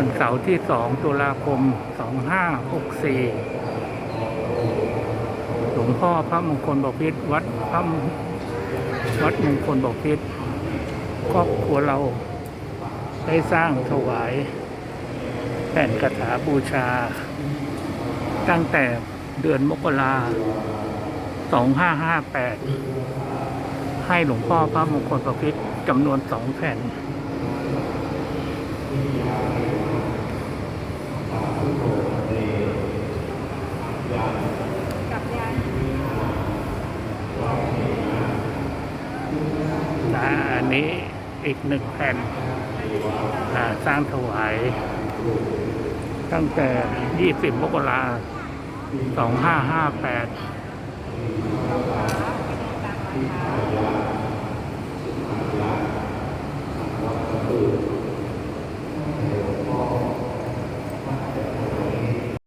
วันเสาร์ที่ 2 ตุลาคม 2564 หลวงพ่อพระมงคลบพิตรวัดพระวัดมงคลบพิตรครอบครัวเราได้สร้างถวายแผ่นกถาบูชา ตั้งแต่เดือนมกรา 2558 ให้หลวงพ่อพระมงคลบพิตรจำนวนสองแผ่น นะอันนี้อีกหนึ่งแผ่นสร้างถวายตั้งแต่ 20 มกรา2558เ